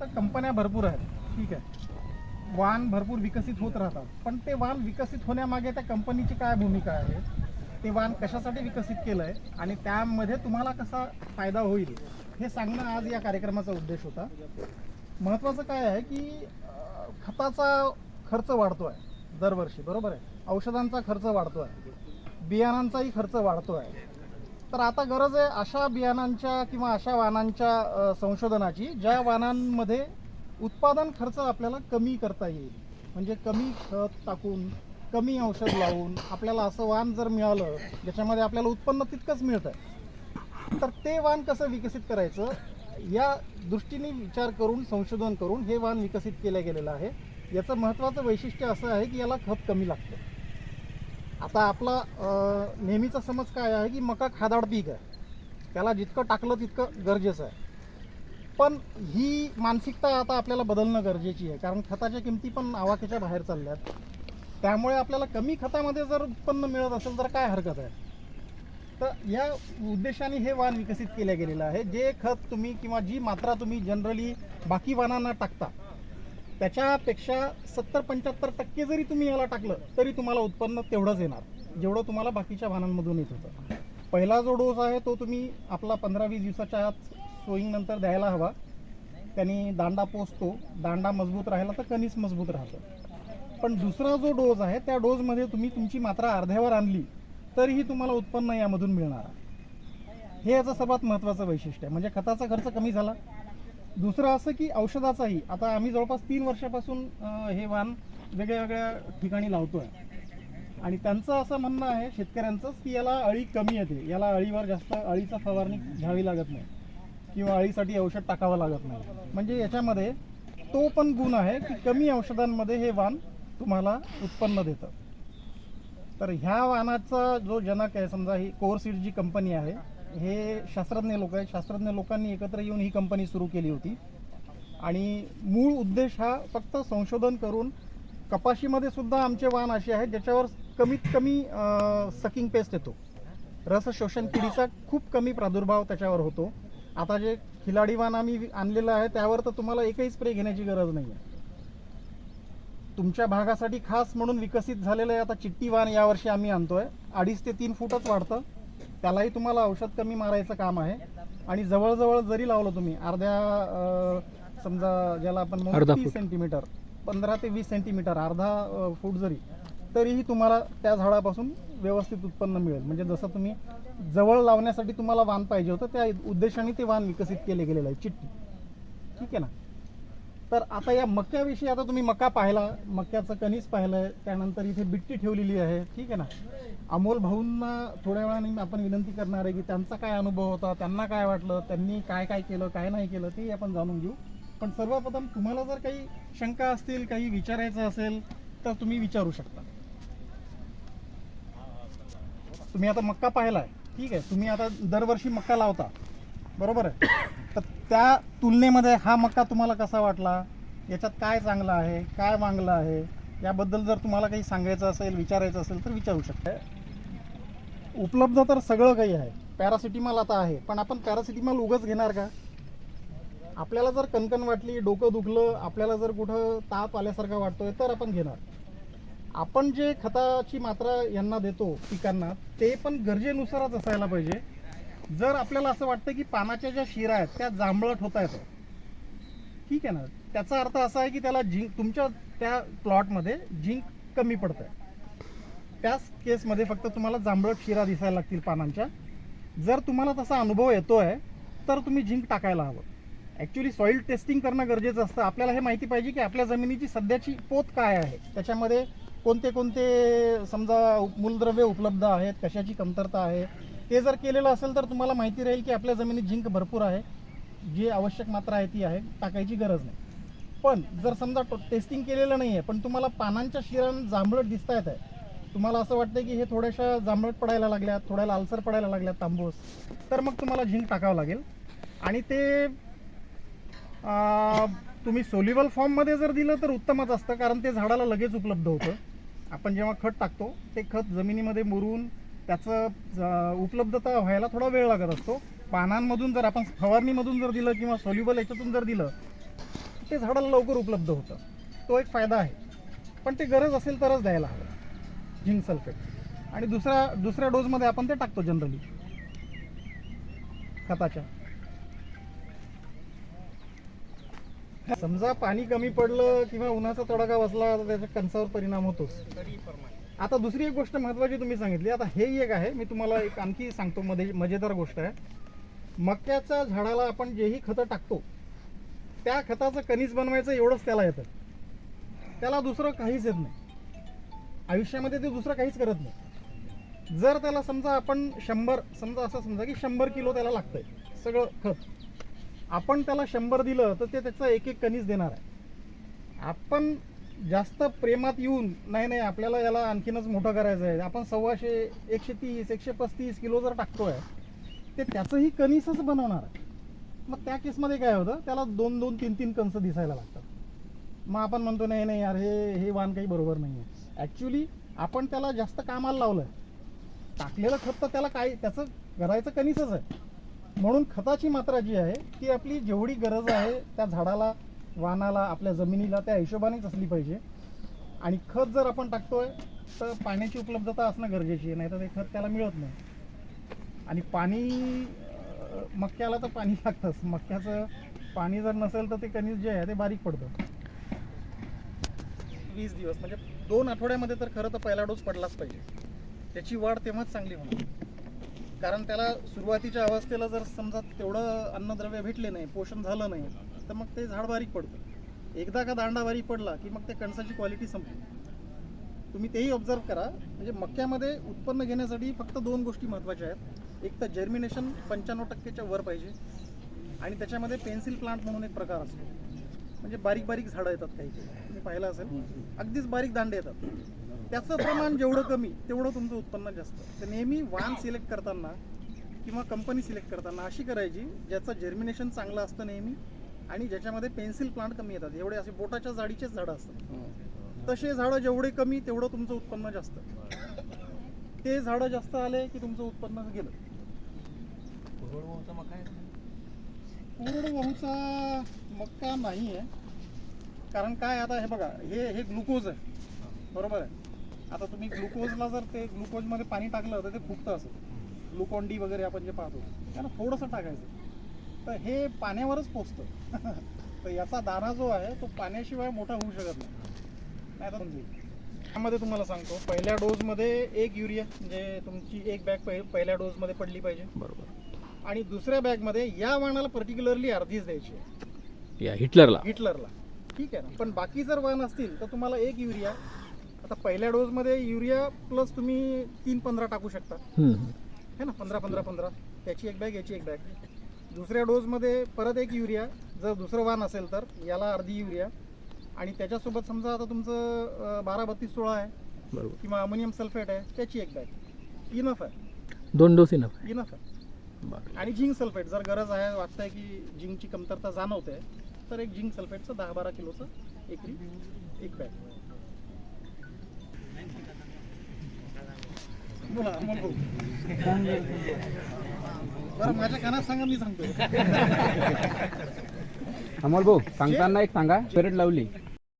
तर कंपन्या भरपूर आहेत. ठीक आहे. वाहन भरपूर विकसित होत राहतात. पण ते वाहन विकसित होण्यामागे त्या कंपनीची काय भूमिका आहे? ते वाहन कशासाठी विकसित केलं आहे आणि त्यामध्ये तुम्हाला कसा फायदा होईल? हे सांगणं आज या कार्यक्रमाचा उद्देश होता. महत्त्वाचं काय आहे की खताचा खर्च वाढतो आहे दरवर्षी. बरोबर आहे? औषधांचा खर्च वाढतो आहे बियाणांचाही खर्च वाढतो आहे तर आता गरज आहे अशा बियाणांच्या किंवा अशा वाहनांच्या संशोधनाची ज्या वाहनांमध्ये उत्पादन खर्च आपल्याला कमी करता येईल. म्हणजे कमी खत टाकून कमी औषध लावून आपल्याला असं वाहन जर मिळालं ज्याच्यामध्ये आपल्याला उत्पन्न तितकंच मिळतं तर ते वाहन कसं विकसित करायचं? या दृष्टीने विचार करून संशोधन करून हे वाहन विकसित केलं गेलेलं आहे. याचं महत्त्वाचं वैशिष्ट्य असं आहे की याला खत कमी लागतं. आता आपला नेहमीचा समज काय आहे की मका खादाड पीक आहे. त्याला जितकं टाकलं तितकं गरजेचं आहे. पण ही मानसिकता आता आपल्याला बदलणं गरजेची आहे. कारण खताच्या किमती पण आवाक्याच्या बाहेर चालल्यात. त्यामुळे आपल्याला कमी खतामध्ये जर उत्पन्न मिळत असेल तर काय हरकत आहे? तर या उद्देशाने हे वाण विकसित केलं गेलेलं आहे. जे खत तुम्ही किंवा जी मात्रा तुम्ही जनरली बाकी वाणांना टाकता त्याच्यापेक्षा सत्तर पंच्याहत्तर टक्के जरी तुम्ही याला टाकलं तरी तुम्हाला उत्पन्न तेवढंच येणार. जेवढं तुम्हाला बाकीच्या वाहनांमधून येत होतं. पहिला जो डोस आहे तो तुम्ही आपला पंधरा वीस दिवसाच्या आत सोईंग द्यायला हवा. त्यांनी दांडा पोचतो दांडा मजबूत राहिला तर कणीस मजबूत राहतं. पण दुसरा जो डोस आहे त्या डोसमध्ये तुम्ही तुमची मात्रा अर्ध्यावर आणली तरीही तुम्हाला उत्पन्न यामधून मिळणार. आहे. हे याचं सर्वात महत्त्वाचं वैशिष्ट्य आहे. म्हणजे खताचा खर्च कमी झाला. दुसरं असं की औषधाचाही. आता आम्ही जवळपास तीन वर्षापासून हे वाहन वेगळ्या वेगळ्या ठिकाणी लावतो आहे आणि त्यांचं असं म्हणणं आहे शेतकऱ्यांचंच की याला अळी कमी येते. याला अळीवर जास्त अळीचा फवारणी घ्यावी लागत नाही. किंवा अळीसाठी औषध टाकावं लागत नाही. म्हणजे याच्यामध्ये तो पण गुण आहे की कमी औषधांमध्ये हे वाण तुम्हाला उत्पन्न देतं. तर ह्या वाहनाचा जो जनक आहे समजा ही कोरसीड जी कंपनी आहे हे शास्त्रज्ञ लोक आहेत. शास्त्रज्ञ लोकांनी एकत्र येऊन ही कंपनी सुरू केली होती. आणि मूळ उद्देश हा फक्त संशोधन करून कपाशीमध्ये सुद्धा आमचे वाहन असे आहेत ज्याच्यावर कमीत कमी सकिंग पेस्ट येतो. रस शोषण किडीचा खूप कमी प्रादुर्भाव त्याच्यावर होतो. आता जे खिलाडी वाहन आम्ही आणलेलं आहे त्यावर तर तुम्हाला एकही स्प्रे घेण्याची गरज नाही आहे तुमच्या भागासाठी खास म्हणून विकसित झालेलं आहे आता चिट्टी वाण यावर्षी आम्ही आणतोय. अडीच ते तीन फुटच वाढतं. त्यालाही तुम्हाला औषध कमी मारायचं काम आहे. आणि जवळजवळ जरी लावलं तुम्ही अर्ध्या समजा ज्याला आपण म्हणू अर्धा तीस. सेंटीमीटर पंधरा ते वीस सेंटीमीटर अर्धा फूट जरी तरीही तुम्हाला त्या झाडापासून व्यवस्थित उत्पन्न मिळेल. म्हणजे जसं तुम्ही जवळ लावण्यासाठी तुम्हाला वाण पाहिजे होतं त्या उद्देशाने ते वाण विकसित केले गेलेलं आहे चिट्टी. ठीक आहे ना? तर आता या मक्याविषयी आता तुम्ही मका पाहिला मक्याचं कणीस पाहिलंय त्यानंतर इथे बिट्टी ठेवलेली आहे ठीक आहे ना? अमोल भाऊंना थोड्या वेळाने आपण विनंती करणार आहे की त्यांचा काय अनुभव होता त्यांना काय वाटलं त्यांनी काय काय केलं काय नाही केलं ते आपण जाणून घेऊ. पण सर्वप्रथम तुम्हाला जर काही शंका असतील काही विचारायचं असेल तर तुम्ही विचारू शकता. तुम्ही आता मक्का पाहिलाय. ठीक आहे. तुम्ही आता दरवर्षी मक्का लावता. बरोबर आहे. तर त्या तुलनेमध्ये हा मक्का तुम्हाला कसा वाटला? याच्यात काय चांगलं आहे? काय मांगलं आहे? याबद्दल जर तुम्हाला काही सांगायचं असेल विचारायचं असेल तर विचारू शकता. उपलब्ध तर सगळं काही आहे. पॅरासिटीमॉल आता आहे. पण आपण पॅरासिटीमॉल उगच घेणार का? आपल्याला जर कणकण वाटली डोकं दुखलं आपल्याला जर कुठं ताप आल्यासारखा वाटतोय तर आपण घेणार. आपण जे खताची मात्रा यांना देतो पिकांना ते पण गरजेनुसारच असायला पाहिजे. जर आपल्याला असं वाटतं की पानाच्या ज्या शिरा आहेत त्या जांभळट होत आहेत ठीक आहे ना? त्याचा अर्थ असा आहे की त्याला जिंक तुमच्या त्या प्लॉटमध्ये जिंक कमी पडतं आहे त्याच केसमध्ये फक्त तुम्हाला जांभळट शिरा दिसायला लागतील पानांच्या. जर तुम्हाला तसा अनुभव येतो आहे तर तुम्ही जिंक टाकायला हवं. ॲक्च्युली सॉईल टेस्टिंग करणं गरजेचं असतं. आपल्याला हे माहिती पाहिजे की आपल्या जमिनीची सध्याची पोत काय आहे? त्याच्यामध्ये कोणते कोणते समजा मूलद्रव्य उपलब्ध आहेत? कशाची कमतरता आहे? ते जर केलेलं असेल तर तुम्हाला माहिती राहील की आपल्या जमिनीत झिंक भरपूर आहे. जी आवश्यक मात्रा आहे ती आहे. टाकायची गरज नाही. पण जर समजा टेस्टिंग केलेलं नाही आहे पण तुम्हाला पानांच्या शिरान जांभळट दिसता आहेत आहे तुम्हाला असं वाटतं की हे थोड्याशा जांभळट पडायला लागल्यात थोड्या लालसर पडायला लागल्यात तांबूस तर मग तुम्हाला झिंक टाकावं लागेल. आणि ते तुम्ही सोल्युबल फॉर्ममध्ये जर दिलं तर उत्तमच असतं कारण ते झाडाला लगेच उपलब्ध होतं. आपण जेव्हा खत टाकतो ते खत जमिनीमध्ये मुरून त्याचं उपलब्धता व्हायला थोडा वेळ लागत असतो. पानांमधून जर आपण फवारणीमधून जर दिलं किंवा सोल्युबल याच्यातून जर दिलं ते झाडाला लवकर उपलब्ध होतं. तो एक फायदा आहे. पण ते गरज असेल तरच द्यायला हवं. Zinc sulphate. आणि दुसऱ्या दुसऱ्या डोजमध्ये आपण ते टाकतो जनरली. खताच्या. समजा पाणी कमी पडलं किंवा उन्हाचा तडाखा बसला तर त्याच्या कणसावर परिणाम होतोच. आता दुसरी एक गोष्ट महत्वाची तुम्ही सांगितली. आता हे एक आहे. मी तुम्हाला एक आणखी सांगतो. मध्ये मजेदार गोष्ट आहे. मक्याच्या झाडाला आपण जेही खतं टाकतो त्या खताचं कणीस बनवायचं एवढंच त्याला येतं. त्याला दुसरं काहीच येत नाही. आयुष्यामध्ये ते दुसरं काहीच करत नाही. जर त्याला समजा आपण शंभर समजा असं समजा की शंभर किलो त्याला लागतंय सगळं खत. आपण त्याला शंभर दिलं तर ते त्याचं एक एक कणीस देणार आहे. आपण जास्त प्रेमात येऊन नाही नाही आपल्याला याला आणखीनच मोठं करायचं आहे. आपण सव्वाशे एकशे तीस एकशे पस्तीस किलो जर टाकतोय ते त्याचंही कणीसच बनवणार आहे. मग त्या केसमध्ये काय होतं? त्याला दोन दोन तीन तीन कंस दिसायला लागतात. मग आपण म्हणतो नाही नाही यार हे हे वाण काही बरोबर नाही आहे ॲक्च्युली आपण त्याला जास्त कामाला लावलं आहे टाकलेलं खत तर त्याला काय त्याचं करायचं कणीसच आहे. म्हणून खताची मात्रा जी आहे ती आपली जेवढी गरज आहे त्या झाडाला वाहनाला आपल्या जमिनीला त्या हिशोबानेच असली पाहिजे. आणि खत जर आपण टाकतोय तर पाण्याची उपलब्धता असणं गरजेची आहे नाही तर ते खत त्याला मिळत नाही. आणि पाणी मक्याला तर पाणी लागतंच. मक्याचं पाणी जर नसेल तर ते कणीस जे आहे ते बारीक पडतं. वीस दिवस म्हणजे दोन आठवड्यामध्ये तर खरं तर पहिला डोस पडलाच पाहिजे. त्याची वाढ तेव्हाच चांगली होणार. कारण त्याला सुरुवातीच्या अवस्थेला जर समजा तेवढं अन्नद्रव्य भेटले नाही पोषण झालं नाही तर मग ते झाड बारीक पडतं. एकदा का दांडा बारीक पडला की मग त्या कणसाची क्वालिटी संपली तुम्ही तेही ऑब्झर्व करा. म्हणजे मक्यामध्ये उत्पन्न घेण्यासाठी फक्त दोन गोष्टी महत्त्वाच्या आहेत. एक तर जर्मिनेशन पंच्याण्णव टक्केच्या वर पाहिजे. आणि त्याच्यामध्ये पेन्सिल प्लांट म्हणून एक प्रकार असतो. म्हणजे बारीक बारीक झाडं येतात काही तुम्ही पाहिलं असेल. अगदीच बारीक दांडे येतात. त्याचं प्रमाण जेवढं कमी तेवढं तुमचं उत्पन्न जास्त. तर नेहमी वाण सिलेक्ट करताना किंवा कंपनी सिलेक्ट करताना अशी करायची ज्याचं जर्मिनेशन चांगलं असतं नेहमी आणि ज्याच्यामध्ये पेन्सिल प्लांट कमी येतात. एवढे असे बोटाच्या जाडीचेच झाडं असतात. तसे झाडं जेवढे कमी तेवढं तुमचं उत्पन्न जास्त. ते झाडं जास्त आले की तुमचं उत्पन्न गेलं. कोरडवाहूचा मक्का नाही आहे. कारण काय आता हे बघा हे हे ग्लुकोज आहे. बरोबर आहे? आता तुम्ही ग्लुकोजला जर ते ग्लुकोजमध्ये पाणी टाकलं तर ते फुगतं असं. ग्लुकॉन डी वगैरे आपण जे पाहतो त्याला थोडंसं टाकायचं. तर हे पाण्यावरच पोचतं. तर याचा दाना जो आहे तो पाण्याशिवाय मोठा होऊ शकत नाही. नाही तर त्यामध्ये तुम्हाला सांगतो पहिल्या डोसमध्ये एक युरिया म्हणजे तुमची एक बॅग पहिल्या डोसमध्ये पडली पाहिजे. बरोबर. आणि दुसऱ्या बॅगमध्ये या वाणाला पर्टिक्युलरली अर्धीच द्यायची आहे. या हिटलरला. हिटलरला. ठीक आहे ना? पण बाकी जर वाण असतील तर तुम्हाला एक युरिया आता पहिल्या डोसमध्ये युरिया प्लस तुम्ही तीन पंधरा टाकू शकता. हम्म. है ना? पंधरा पंधरा पंधरा. त्याची एक बॅग याची एक बॅग. दुसऱ्या डोसमध्ये परत एक युरिया जर दुसरं वाण असेल तर याला अर्धी युरिया. आणि त्याच्यासोबत समजा आता तुमचं अं, बारा बत्तीस सोळा आहे. बरोबर. किंवा अमोनियम सल्फेट आहे त्याची एक बॅग. इनफ आहे. दोन डोस इनफ इनफ आहे. आणि झिंक सल्फेट जर गरज आहे वाटतंय की झिंकची कमतरता जाणवते तर एक झिंक सल्फेटचं दहा बारा किलोचं एकरी एक बॅग. बोला अमोल भाऊ. बरं माझ्या कानात सांगा मी सांगतो. अमोल भाऊ सांगताना एक सांगा पेरेट लावली.